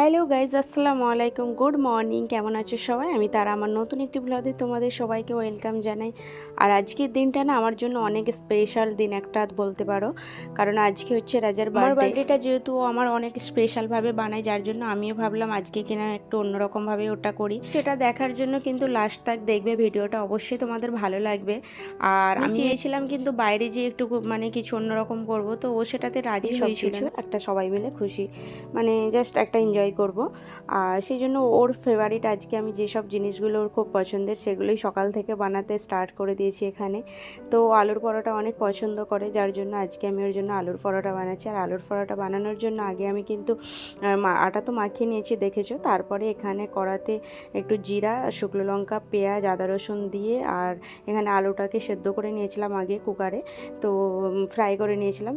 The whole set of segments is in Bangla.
হ্যালো গাইজ আসসালামু আলাইকুম। Good morning. কেমন আছো সবাই? আমি তারা। আমার নতুন একটি ব্লগে তোমাদের সবাইকে ওয়েলকাম জানাই। আর আজকের দিনটা না আমার জন্য অনেক স্পেশাল দিন একটা বলতে পারো। কারণ আজকে হচ্ছে রাজার বার্থডেটা যেহেতু আমার অনেক স্পেশালভাবে বানায় যার জন্য আমিও ভাবলাম আজকে কিনা একটু অন্যরকমভাবে ওটা করি। সেটা দেখার জন্য কিন্তু লাস্ট তাক দেখবে ভিডিওটা। অবশ্যই তোমাদের ভালো লাগবে। আর আমি চেয়েছিলাম কিন্তু বাইরে যে একটু মানে কিছু অন্যরকম করব। তো ও সেটাতে রাজি হয়েছিল একটা সবাই মিলে খুশি। মানে জাস্ট একটা এনজয় করব। আর সেই জন্য ওর ফেভারিট আজকে আমি যেসব জিনিসগুলো ওর খুব পছন্দের সেগুলোই সকাল থেকে বানাতে স্টার্ট করে দিয়েছি এখানে। তো আলুর পরোটা অনেক পছন্দ করে, যার জন্য আজকে আমি ওর জন্য আলুর পরোটা বানাচ্ছি। আর আলুর পরোটা বানানোর জন্য আগে আমি কিন্তু আটা তো মাখিয়ে নিয়েছি দেখেছ? তারপরে এখানে কড়াতে একটু জিরা, শুকনো লঙ্কা, পেঁয়াজ, আদা রসুন দিয়ে আর এখানে আলুটাকে সেদ্ধ করে নিয়েছিলাম আগে কুকারে। তো ফ্রাই করে নিয়েছিলাম।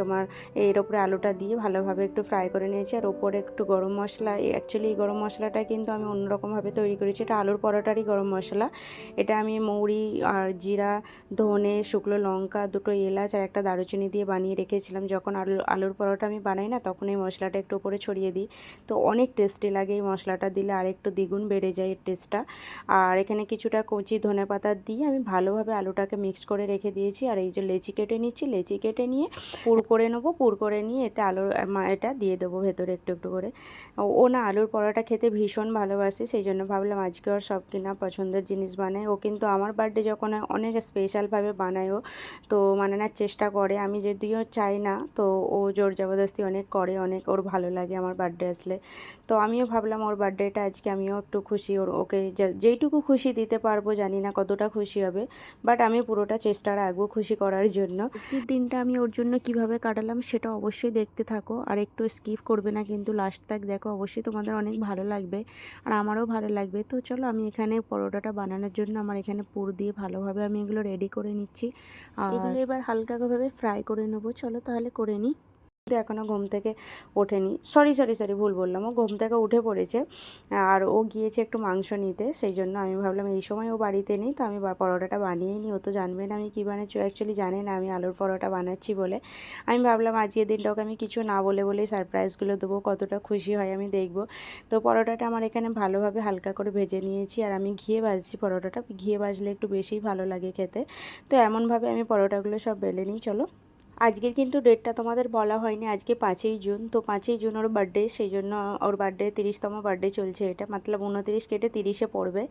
তোমার এর ওপরে আলুটা দিয়ে ভালোভাবে একটু ফ্রাই করে নিয়েছি। আর ওপরে একটু গরম মশলা অ্যাকচুয়ালি এই গরম মশলাটা কিন্তু আমি অন্যরকমভাবে তৈরি করেছি। এটা আলুর পরোটারই গরম মশলা। এটা আমি মৌরি আর জিরা, ধনে, শুকনো লঙ্কা, দুটো এলাচ আর একটা দারুচিনি দিয়ে বানিয়ে রেখেছিলাম। যখন আলু, আলুর পরোটা আমি বানাই না, তখন এই মশলাটা একটু উপরে ছড়িয়ে দিই। তো অনেক টেস্টি লাগে এই মশলাটা দিলে, আর একটু দ্বিগুণ বেড়ে যায় এর টেস্টটা আর এখানে কিছুটা কচি ধনে পাতা দিয়ে আমি ভালোভাবে আলুটাকে মিক্স করে রেখে দিয়েছি। আর এই যে লেচি কেটে নিচ্ছি, লেচি কেটে নিয়ে পুর করে নেব। পুর করে নিয়ে এতে আলুর এটা দিয়ে দেবো ভেতরে একটু একটু করে। ও- না আলুর পরোটা খেতে ভীষণ ভালোবাসে সেই জন্য ভাবলাম আজকে ওর সব কিনা পছন্দের জিনিস বানায় ও কিন্তু আমার বার্থডে যখন অনেক স্পেশালভাবে বানায় ও। তো বানানোর চেষ্টা করে, আমি যদিও চাই না, তো ও জোর জবরদস্তি অনেক করে, অনেক ওর ভালো লাগে আমার বার্থডে আসলে। তো আমিও ভাবলাম ওর বার্থডেটা আজকে আমিও একটু খুশি, ওর, ওকে যেইটুকু খুশি দিতে পারব, জানি না কতটা খুশি হবে বাট আমি পুরোটা চেষ্টা রাখব খুশি করার জন্য। দিনটা আমি ওর জন্য কীভাবে কাটালাম, সেটা অবশ্যই দেখতে থাকো, আর একটু স্কিপ করবে না কিন্তু লাস্ট তাক দেখো অবশ্যই তোমাদের অনেক ভালো লাগবে আর আমারও ভালো লাগবে। তো চলো আমি এখানে পরোটাটা বানানোর জন্য আমার এখানে পুর দিয়ে ভালোভাবে আমি এগুলো রেডি করে নিচ্ছি। এগুলো এবার হালকাভাবে ফ্রাই করে নেব। চলো তাহলে করে নিই। কিন্তু এখনও ঘুম থেকে ওঠেনি। সরি সরি সরি ভুল বললাম। ও ঘুম থেকে উঠে পড়েছে, আর ও গিয়েছে একটু মাংস নিতে, সেই জন্য আমি ভাবলাম এই সময় ও বাড়িতে নেই, তো আমি পরোটাটা বানিয়েই নিই ও তো জানবে না আমি কী বানাচ্ছি অ্যাকচুয়ালি জানে না আমি আলুর পরোটা বানাচ্ছি বলে। আমি ভাবলাম আজকের দিনটা ওকে আমি কিছু না বলে বলেই সারপ্রাইজগুলো দেবো, কতটা খুশি হয় আমি দেখব। তো পরোটাটা আমার এখানে ভালোভাবে হালকা করে ভেজে নিয়েছি, আর আমি ঘিয়ে ভাজছি পরোটাটা। ঘিয়ে ভাজলে একটু বেশিই ভালো লাগে খেতে। তো এমনভাবে আমি পরোটাগুলো সব বেলে নিই, চলো। আজকের কিন্তু ডেটটা তোমাদের বলা হয়নি। আজকে পাঁচই জুন। তো পাঁচই জুন ওর বার্থডে সেই জন্য ওর বার্থডে তিরিশতম বার্থডে চলছে। এটা মতলব উনতিরিশ কেটে তিরিশে পড়বে।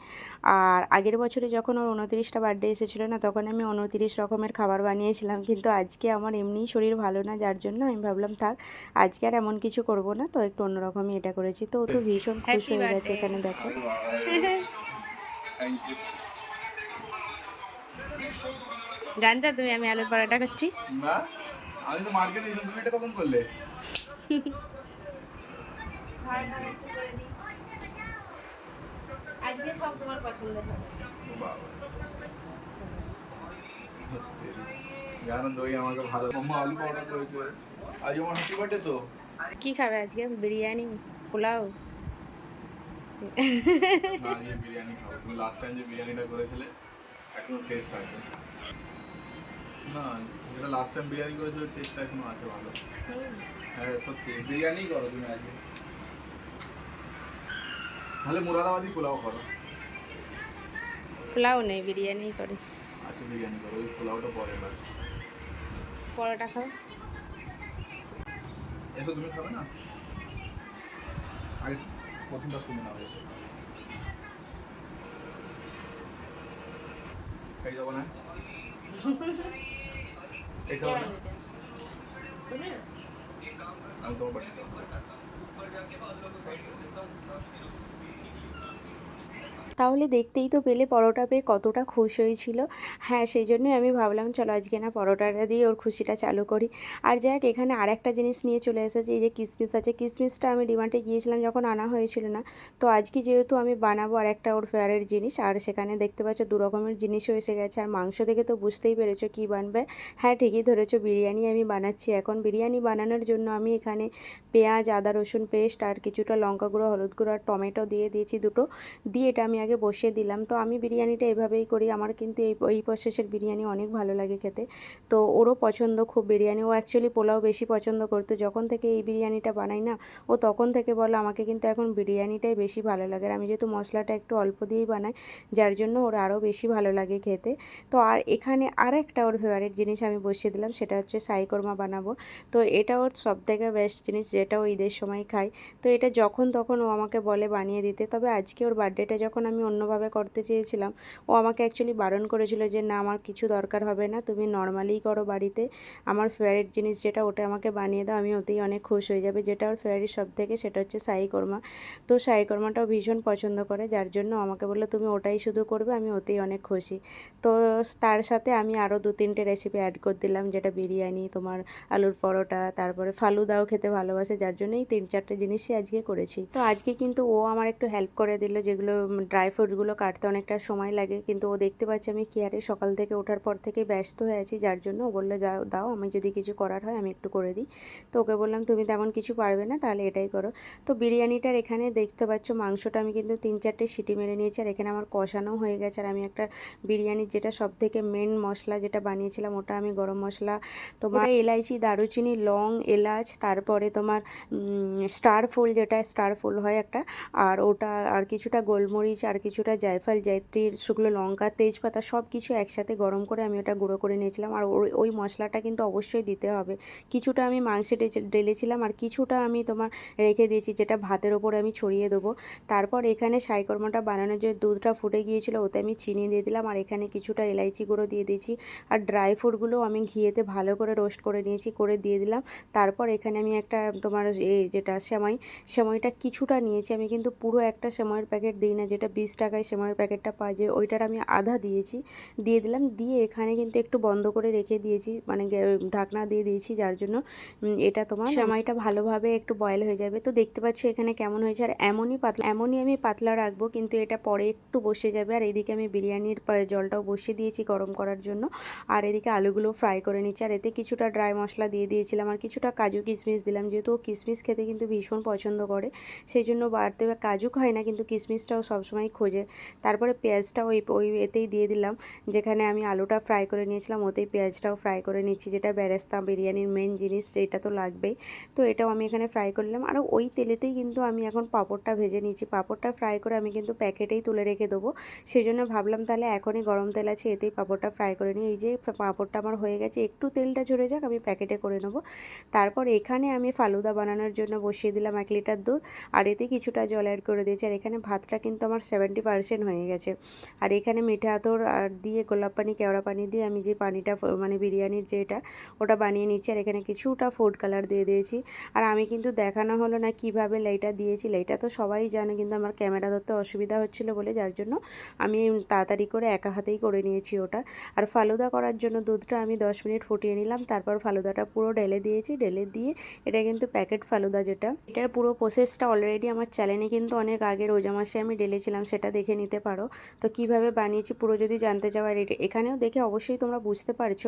আর আগের বছরে যখন ওর উনতিরিশটা বার্থডে এসেছিল না তখন আমি উনতিরিশ রকমের খাবার বানিয়েছিলাম। কিন্তু আজকে আমার এমনিই শরীর ভালো না যার জন্য আমি ভাবলাম থাক আজকে আর এমন কিছু করব না তো একটু অন্যরকমই এটা করেছি। তো ও তো ভীষণ খুশ হয়ে গেছে এখানে দেখো। জানতে তুমি আমি আলুর পরোটা করছি না? আমি তো মার্কেটে এই তুমি কখন করলে? আজকে সব তোমার পছন্দ জানেন তো আমাকে ভালো মাম্মা আলু পাউডার করেছে। আজ আমার হ্যাপি বার্থডে তো। কি খাবে আজকে? বিরিয়ানি? পোলাও? না বিরিয়ানি খাব। তুমি লাস্ট টাইম যে বিরিয়ানিটা করেছিলে এখনও টেস্ট আছে না যেটা লাস্ট টাইম বিরিয়ানি করেছিল টেস্টটা এখনও আছে ভালো। হ্যাঁ সত্যি বিরিয়ানি করো তুমি আজকে তাহলে মুরাদাবাদি পোলাও করো। পোলাও নেই বিরিয়ানি করে। আচ্ছা বিরিয়ানি করো ওই পোলাওটা পরে এবার পরোটা খাও। এসো তুমি খাবে না? আগে প্রথমটা তুমি নাও। এসো খাই যাব না খাই যাব না আমি তোমার বাড়ি যাব। তাহলে দেখতেই তো পেলে পরোটা পেয়ে কতটা খুশ হয়েছিল। হ্যাঁ সেই জন্যই আমি ভাবলাম, চলো আজকে না পরোটাটা দিয়ে ওর খুশিটা চালু করি। আর যাক, এখানে আর একটা জিনিস নিয়ে চলে এসেছে, এই যে কিসমিস আছে। কিসমিসটা আমি ডিমান্ডে গিয়েছিলাম যখন আনা হয়েছিল না। তো আজকে যেহেতু আমি বানাবো আর একটা ওর ফেয়ারের জিনিস, আর সেখানে দেখতে পাচ্ছ দু রকমের জিনিসও এসে গেছে। আর মাংস দেখে তো বুঝতেই পেরেছ কী বানবে। হ্যাঁ ঠিকই ধরেছো, বিরিয়ানি আমি বানাচ্ছি এখন। বিরিয়ানি বানানোর জন্য আমি এখানে পেঁয়াজ, আদা, রসুন, পেস্ট আর কিছুটা লঙ্কা গুঁড়ো, হলুদ গুঁড়ো আর টমেটো দিয়ে দিয়েছি দুটো। দিয়ে এটা আমি আগে বসিয়ে দিলাম। তো আমি বিরিয়ানিটা এভাবেই করি। আমার কিন্তু এই এই প্রসেসের বিরিয়ানি অনেক ভালো লাগে খেতে। তো ওরও পছন্দ খুব বিরিয়ানি। ও অ্যাকচুয়ালি পোলাও বেশি পছন্দ করতো। যখন থেকে এই বিরিয়ানিটা বানাই না, ও তখন থেকে বলো আমাকে কিন্তু এখন বিরিয়ানিটাই বেশি ভালো লাগে। আর আমি যেহেতু মশলাটা একটু অল্প দিয়েই বানাই, যার জন্য ওর আরও বেশি ভালো লাগে খেতে। তো আর এখানে আর একটা ওর ফেভারিট জিনিস আমি বসিয়ে দিলাম, সেটা হচ্ছে সাই কোরমা বানাবো। তো এটা ওর সব থেকে বেস্ট জিনিস, যেটা ও ঈদের সময় খায়। তো এটা যখন তখন ও আমাকে বলে বানিয়ে দিতে। তবে আজকে ওর বার্থডেটা যখন আমি অন্যভাবে করতে চেয়েছিলাম। ও আমাকে অ্যাকচুয়ালি বারণ করেছিল যে, না, আমার কিছু দরকার হবে না, তুমি নর্মালিই করো বাড়িতে। আমার ফেভারিট জিনিস যেটা, ওটা আমাকে বানিয়ে দাও, আমি ওতেই অনেক খুশ হয়ে যাবে। যেটা ওর ফেভারিট সব থেকে সেটা হচ্ছে সাই কোরমা। তো সাই কোরমাটাও ভীষণ পছন্দ করে, যার জন্য আমাকে বলল, তুমি ওটাই শুধু করবে, আমি ওতেই অনেক খুশি। তো তার সাথে আমি আরও দু তিনটে রেসিপি অ্যাড করে দিলাম, যেটা বিরিয়ানি, তোমার আলুর পরোটা, তারপরে ফালুদাও খেতে ভালোবাসে, যার জন্যই তিন চারটে জিনিসই আজকে করেছি। তো আজকে কিন্তু ও আমার একটু হেল্প করে দিল, যেগুলো ড্রাই ফ্রুটগুলো কাটতে অনেকটা সময় লাগে। কিন্তু ও দেখতে পাচ্ছে আমি কেয়ারে সকাল থেকে ওঠার পর থেকে ব্যস্ত হয়ে আছি, যার জন্য ও বলল, যাও, দাও, আমি যদি কিছু করার হয় আমি একটু করে দিই। তো ওকে বললাম, তুমি তেমন কিছু পারবে না, তাহলে এটাই করো। তো বিরিয়ানিটার এখানে দেখতে পাচ্ছ মাংসটা আমি কিন্তু তিন চারটে সিটি মেরে নিয়েছি, আর এখানে আমার কষানো হয়ে গেছে। আর আমি একটা বিরিয়ানির যেটা সব থেকে মেন মশলা যেটা বানিয়েছিলাম, ওটা আমি গরম মশলা, তোমার এলাইচি, দারুচিনি, লং, এলাচ, তারপরে তোমার স্টার ফুল যেটা, স্টার ফুল হয় একটা, আর ওটা, আর কিছুটা গোলমরিচ আর কিছুটা জায়ফল, জায়ত্রী, শুকনো লঙ্কা, তেজপাতা সব কিছু একসাথে গরম করে আমি ওটা গুঁড়ো করে নিয়েছিলাম। আর ওই ওই মশলাটা কিন্তু অবশ্যই দিতে হবে। কিছুটা আমি মাংসে ডে- ঢেলেছিলাম আর কিছুটা আমি তোমার রেখে দিয়েছি, যেটা ভাতের ওপরে আমি ছড়িয়ে দেবো। তারপর এখানে সাইকর্মাটা বানানোর যে দুধটা ফুটে গিয়েছিল, ওতে আমি চিনি দিয়ে দিলাম। আর এখানে কিছুটা এলাইচি গুঁড়ো দিয়ে দিয়েছি। আর ড্রাই ফ্রুটগুলো আমি ঘিয়েতে ভালো করে রোস্ট করে নিয়েছি, করে দিয়ে দিলাম। তারপর এখানে আমি একটা তোমার এই যেটা সেমাই, সেমাইটা কিছুটা নিয়েছি। আমি কিন্তু পুরো একটা সেমাইয়ের প্যাকেট দিই না, যেটা বিশ টাকায় সেমাইয়ের প্যাকেটটা পাওয়া যায়। ওইটার আমি আধা দিয়েছি। দিয়ে দিলাম। দিয়ে এখানে কিন্তু একটু বন্ধ করে রেখে দিয়েছি। মানে ঢাকনা দিয়ে দিয়েছি যার জন্য এটা তোমার সেমাইটা ভালোভাবে একটু বয়েল হয়ে যাবে। তো দেখতে পাচ্ছ এখানে কেমন হয়েছে। আর এমনই পাতলা এমনই আমি পাতলা রাখব কিন্তু এটা পরে একটু বসে যাবে। আর এদিকে আমি বিরিয়ানির জলটাও বসিয়ে দিয়েছি গরম করার জন্য। আর এদিকে আলুগুলো ফ্রাই করে নিচ্ছি। আর এতে কিছুটা ড্রাই মশলা দিয়ে দিয়েছিলাম। আর কিছুটা কাজু কিশমিশ দিলাম। যেহেতু কিশমিশ খেতে কিন্তু ভীষণ পছন্দ করে সেই জন্য বাড়তে কাজু খায় না কিন্তু কিশমিশটাও সবসময় খোঁজে। তারপরে পেঁয়াজটা ওই ওই এতেই দিয়ে দিলাম। যেখানে আমি আলুটা ফ্রাই করে নিয়েছিলাম, ওতেই পেঁয়াজটাও ফ্রাই করে নিচ্ছি। যেটা বেরেস্তা বিরিয়ানির মেন জিনিস, এটা তো লাগবেই। তো এটাও আমি এখানে ফ্রাই করলাম আর ওই তেলেতেই কিন্তু আমি এখন পাঁপড়টা ভেজে নিয়েছি। পাঁপড়টা ফ্রাই করে আমি কিন্তু প্যাকেটেই তুলে রেখে দেবো। সেই জন্য ভাবলাম তাহলে এখনই গরম তেল আছে, এতেই পাঁপড়টা ফ্রাই করে নিই। এই যে পাঁপড়টা আমার হয়ে গেছে, একটু তেলটা ঝরে যাক, আমি প্যাকেটে করে নেব। তারপর এখানে আমি ফালুদা বানানোর জন্য বসিয়ে দিলাম এক লিটার দুধ। আর এতে কিছুটা জল অ্যাড করে দিয়েছি। আর এখানে ভাতটা কিন্তু আমার সেভেন্টি পার্সেন্ট হয়ে গেছে। আর এখানে মিঠা আতর আর দিয়ে গোলাপ পানি, কেওড়া পানি দিয়ে আমি যে পানিটা মানে বিরিয়ানির যেটা ওটা বানিয়ে নিচ্ছি। আর এখানে কিছুটা ফুড কালার দিয়ে দিয়েছি। আর আমি কিন্তু দেখানো হলো না কীভাবে লাইটা দিয়েছি। লাইটা তো সবাই জানে, কিন্তু আমার ক্যামেরা ধরতে অসুবিধা হচ্ছিল বলে, যার জন্য আমি তাড়াতাড়ি করে একা হাতেই করে নিয়েছি ওটা। আর ফালুদা করার জন্য দুধটা আমি দশ মিনিট ফুটিয়ে নিলাম। তারপর ফালুদাটা পুরো ঢেলে দিয়েছি। ঢেলে দিয়ে এটা কিন্তু প্যাকেট ফালুদা যেটা। এটার পুরো প্রসেসটা অলরেডি আমার চ্যানেলে কিন্তু অনেক আগে, রোজা মাসে আমি ঢেলেছিলাম। সেটা দেখে নিতে পারো। তো কীভাবে বানিয়েছি পুরো যদি জানতে চাও আর এখানেও দেখে অবশ্যই তোমরা বুঝতে পারছ।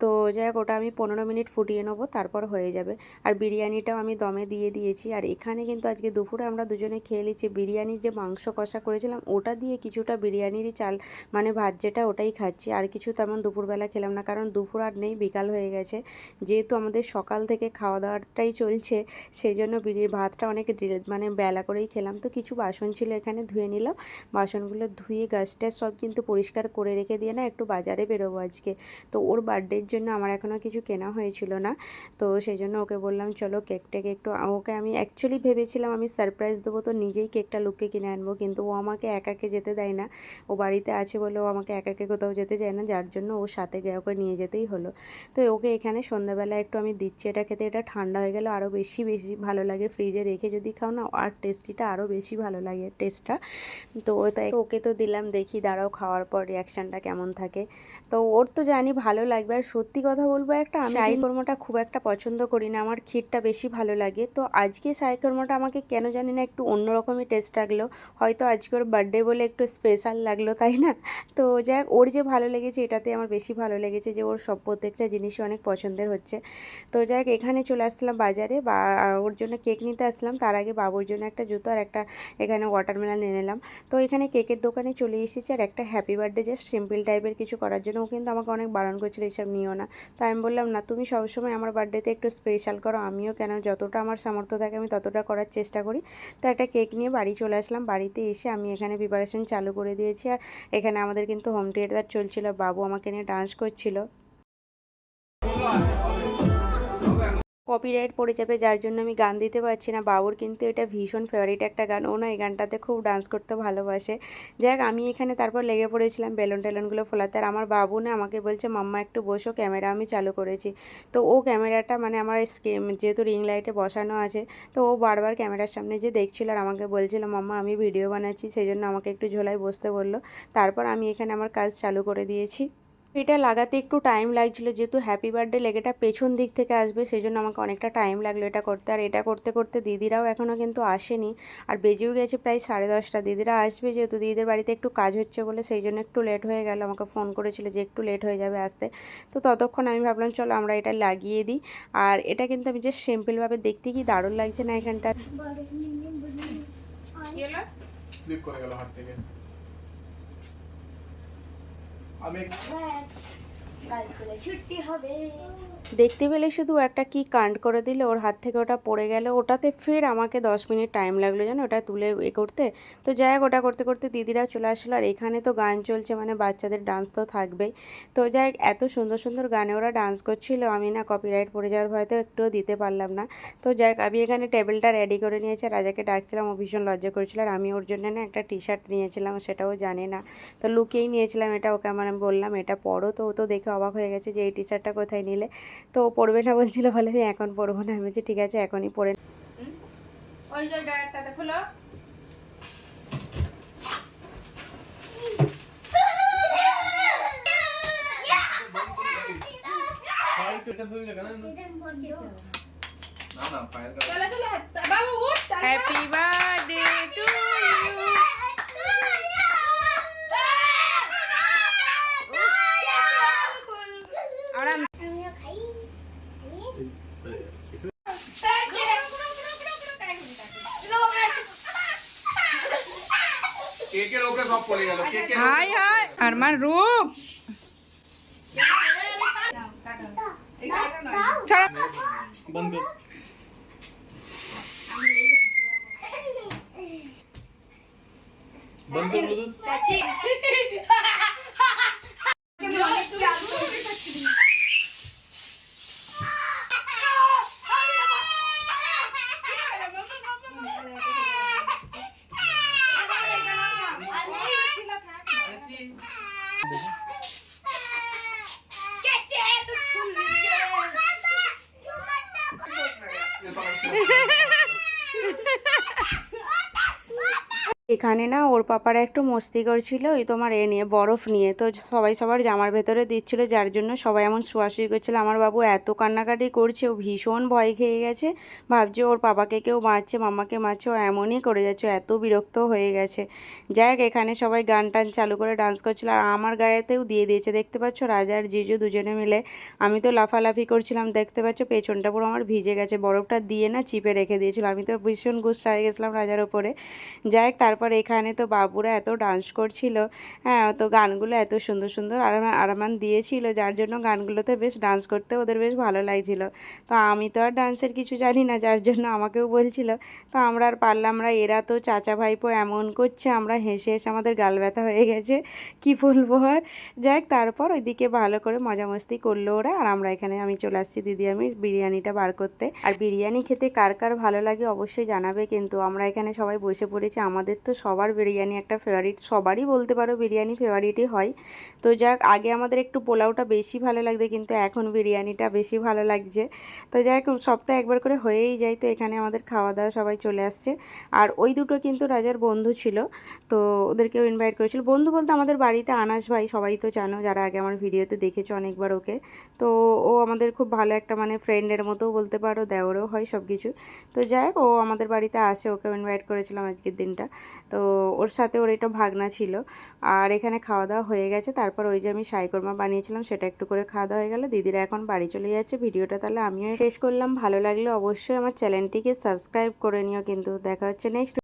তো যাই হোক, ওটা আমি পনেরো মিনিট ফুটিয়ে নেব, তারপর হয়ে যাবে। আর বিরিয়ানিটাও আমি দমে দিয়ে দিয়েছি। আর এখানে কিন্তু আজকে দুপুরে আমরা দুজনে খেয়ে নিচ্ছি বিরিয়ানির যে মাংস কষা করেছিলাম, ওটা দিয়ে কিছুটা বিরিয়ানিরই চাল মানে ভাত যেটা ওটাই খাচ্ছি। আর কিছু তেমন দুপুরবেলা খেলাম না, কারণ দুপুর আর নেই, বিকাল হয়ে গেছে। যেহেতু আমাদের সকাল থেকে খাওয়া দাওয়াটাই চলছে, সেই জন্য বিরি ভাতটা অনেক মানে বেলা করেই খেলাম। তো কিছু বাসন ছিল এখানে ধুয়ে নিলাম। বাসনগুলো ধুয়ে গাছটা সব কিন্তু পরিষ্কার করে রেখে দিয়ে না একটু বাজারে বেরোবো আজকে। তো ওর বার্থডের জন্য আমার এখনও কিছু কেনা হয়েছিল না। তো সেই জন্য ওকে বললাম, চলো কেকটাকে একটু ওকে আমি অ্যাকচুয়ালি ভেবেছিলাম আমি সারপ্রাইজ দেবো, তো নিজেই কেকটা লুকিয়ে কিনে আনব। কিন্তু ও আমাকে একাকে যেতে দেয় না। ও বাড়িতে আছে বলে ও আমাকে একাকে কোথাও যেতে চায় না, যার জন্য ওর সাথে গিয়ে ওকে নিয়ে যেতেই হলো। তো ওকে এখানে সন্ধ্যাবেলা একটু আমি দিচ্ছি এটা খেতে। এটা ঠান্ডা হয়ে গেলে আরও বেশি বেশি ভালো লাগে। ফ্রিজে রেখে যদি খাও না, আর টেস্টিটা আরও বেশি ভালো লাগে টেস্টটা তো তাই ওকে তো দিলাম দেখি দাঁড়াও খাওয়ার পর রিয়াকশানটা কেমন থাকে। তো ওর তো জানি ভালো লাগবে। আর সত্যি কথা বলব একটা আমি শাহী কর্মটা খুব একটা পছন্দ করি না। আমার ক্ষীরটা বেশি ভালো লাগে। তো আজকে শাহী কর্মটা আমাকে কেন জানি না একটু অন্যরকমই টেস্ট লাগল হয়তো আজকে ওর বার্থডে বলে একটু স্পেশাল লাগল তাই না? তো যাই ওর যে ভালো লেগেছে এটাতে আমার বেশি ভালো লেগেছে যে ওর সব প্রত্যেকটা জিনিসই অনেক পছন্দের হচ্ছে। তো যাই এখানে চলে আসলাম বাজারে। বা ওর জন্য কেক নিতে আসলাম। তার আগে বাবুর জন্য একটা জুতো আর একটা এখানে ওয়াটারমেলন এনে নিলাম। তো এখানে কেকের দোকানে চলে এসেছি আর একটা হ্যাপি বার্থডে জাস্ট সিম্পল টাইপের কিছু করার জন্য। ও কিন্তু আমাকে অনেক বারণ করছিল এইসব নিও না। তো আমি বললাম, না, তুমি সবসময় আমার বার্থডেতে একটু স্পেশাল করো। আমিও কেন, যতটা আমার সামর্থ্য থাকে আমি ততটা করার চেষ্টা করি। তো একটা কেক নিয়ে বাড়ি চলে আসলাম। বাড়িতে এসে আমি এখানে প্রিপারেশন চালু করে দিয়েছি। আর এখানে আমাদের কিন্তু হোম থিয়েটার চলছিল। বাবু আমাকে নিয়ে ডান্স করছিল। কপিরাইট পড়ে যাবে, যার জন্য আমি গান দিতে পারছি না। বাবুর কিন্তু এটা ভীষণ ফেভারিট একটা গান। ও না এই গানটাতে খুব ডান্স করতে ভালোবাসে। যাই হোক আমি এখানে তারপর লেগে পড়েছিলাম বেলুন টেলুনগুলো ফোলাতে। আর আমার বাবু না আমাকে বলছে, মাম্মা, একটু বসো ক্যামেরা আমি চালু করেছি। তো ও ক্যামেরাটা মানে আমার স্কে- যেহেতু রিং লাইটে বসানো আছে, তো ও বারবার ক্যামেরার সামনে যে দেখছিল আর আমাকে বলছিল, মাম্মা, আমি ভিডিও বানাচ্ছি। সেই জন্য আমাকে একটু ঝোলায় বসতে বলল। তারপর আমি এখানে আমার কাজ চালু করে দিয়েছি। এটা লাগাতে একটু টাইম লাগছিল, যেহেতু হ্যাপি বার্থডে লেগেটা পেছন দিক থেকে আসবে সেই জন্য আমাকে অনেকটা টাইম লাগল এটা করতে। আর এটা করতে করতে দিদিরাও এখনও কিন্তু আসেনি। আর বেজেও গেছে প্রায় সাড়ে দশটা। দিদিরা আসবে যেহেতু দিদিদের বাড়িতে একটু কাজ হচ্ছে বলে সেই জন্য একটু লেট হয়ে গেল। আমাকে ফোন করেছিল যে একটু লেট হয়ে যাবে আসতে। তো ততক্ষণ আমি ভাবলাম, চলো আমরা এটা লাগিয়ে দিই। আর এটা কিন্তু আমি জাস্ট সিম্পলভাবে দেখতে কি দারুণ লাগছে না এখানটা আমি ছুটি হবে দেখতে পেলে শুধু একটা কি কাণ্ড করে দিলে, ওর হাত থেকে ওটা পড়ে গেল, ওটাতে ফের আমাকে দশ মিনিট টাইম লাগল জানো, ওটা তুলে এ করতে। তো যাই হোক, ওটা করতে করতে দিদিরাও চলে আসলো, আর এখানে তো গান চলছে মানে বাচ্চাদের ডান্স তো থাকবেই। তো যাই এত সুন্দর সুন্দর গানে ওরা ডান্স করছিল, আমি না কপিরাইট পড়ে যাওয়ার ভয়তে একটুও দিতে পারলাম না। তো যাই আমি এখানে টেবিলটা রেডি করে নিয়েছি রাজাকে ডাকছিলাম, ও ভীষণ লজ্জা করেছিল, আর আমি ওর জন্য না একটা টি শার্ট নিয়েছিলাম, সেটাও জানে না। তো লুকিয়েই নিয়েছিলাম এটা ওকে, আমার আমি বললাম, এটা পরো তো ও তো দেখে অবাক হয়ে গেছে যে এই টি শার্টটা কোথায় নিলে। তো পড়বে না বলছিল বলে আমি এখন পড়ব না। আমি বলছি ঠিক আছে এখনই পরে ওই যে খুলো পায়ের কেটে ধরে কেন না না পায়ের কাছে চলে চলে বাবু উঠ তাই না? হ্যাপি বার্থডে টু আমরা আমিও খাই কেকের ওকে সব পড়ে গেল কেকের হাই হাই আরমান রূপ ছাড়া বন্ধ বন্ধ ব্লুটুথ এখানে না ওর পাপারা একটু মস্তি করছিল ওই তোমার এ নিয়ে বরফ নিয়ে। তো সবাই সবার জামার ভেতরে দিচ্ছিল, যার জন্য সবাই এমন শোয়াশুয়ি করছিল। আমার বাবু এত কান্নাকাটি করছে, ও ভীষণ ভয় খেয়ে গেছে। ভাবছে ওর পাপাকে কেউ মারছে মামাকে মারছে, ও এমনই করে যাচ্ছে এত বিরক্ত হয়ে গেছে। যাই এখানে সবাই গান টান চালু করে ডান্স করছিল। আর আমার গায়েতেও দিয়ে দিয়েছে, দেখতে পাচ্ছ? রাজা আর জিজু দুজনে মিলে আমি তো লাফালাফি করছিলাম, দেখতে পাচ্ছ? পেছনটা পুরো আমার ভিজে গেছে, বরফটা দিয়ে না চিপে রেখে দিয়েছিল। আমি তো ভীষণ গুসা হয়ে গেছিলাম রাজার ওপরে। যাই তারপর এখানে তো বাবুরা এত ডান্স করছিল হ্যাঁ তো গানগুলো এত সুন্দর সুন্দর আরামান আরামান দিয়েছিল, যার জন্য গানগুলোতে বেশ ডান্স করতে ওদের বেশ ভালো লাগছিল। তো আমি তো আর ডান্সের কিছু জানি না, যার জন্য আমাকেও বলছিল, তো আমরা আর পারলাম না, এরা তো চাচা ভাইপো এমন করছে, আমরা হেসে হেসে আমাদের গাল ব্যথা হয়ে গেছে, কি বলব আর? যাক, তারপর ওইদিকে ভালো করে মজা মস্তি করল ওরা, আর আমরা এখানে আমি চলে আসছি দিদি আমি বিরিয়ানিটা বার করতে। আর বিরিয়ানি খেতে কার কার ভালো লাগে অবশ্যই জানাবে, কিন্তু আমরা এখানে সবাই বসে পড়েছি, আমাদের তো সবার বিরিয়ানি একটা ফেভারিট সবারই বলতে পারো বিরিয়ানি ফেভারিটই হয়। তো যাক, আগে আমাদের একটু পোলাওটা বেশি ভালো লাগতো, কিন্তু এখন বিরিয়ানিটা বেশি ভালো লাগছে। তো যাই হোক সপ্তাহে একবার করে হয়েই যায়, তো এখানে আমাদের খাওয়া দাওয়া সবাই চলে আসছে। আর ওই দুটো কিন্তু রাজার বন্ধু ছিল, তো ওদেরকেও ইনভাইট করেছিল। বন্ধু বলতে আমাদের বাড়িতে আনাস ভাই, সবাই তো জানো, যারা আগে আমার ভিডিওতে দেখেছ অনেকবার ওকে। তো ও আমাদের খুব ভালো একটা মানে ফ্রেন্ডের মতো বলতে পারো দেওয়ারও হয় সব কিছু তো যাই হোক ও আমাদের বাড়িতে আসে ওকে ইনভাইট করেছিলাম আজকের দিনটা। তো ওর সাথে ওর একটা ভাগনা ছিল। আর এখানে খাওয়া দাওয়া হয়ে গেছে। তারপর ওই যে আমি সাইকর্মা বানিয়েছিলাম, সেটা একটু করে খাওয়া দাওয়া হয়ে গেলে। দিদিরা এখন বাড়ি চলে যাচ্ছে। ভিডিওটা তাহলে আমিও শেষ করলাম। ভালো লাগলে অবশ্যই আমার চ্যানেলটিকে সাবস্ক্রাইব করে নিও। কিন্তু দেখা হচ্ছে নেক্সট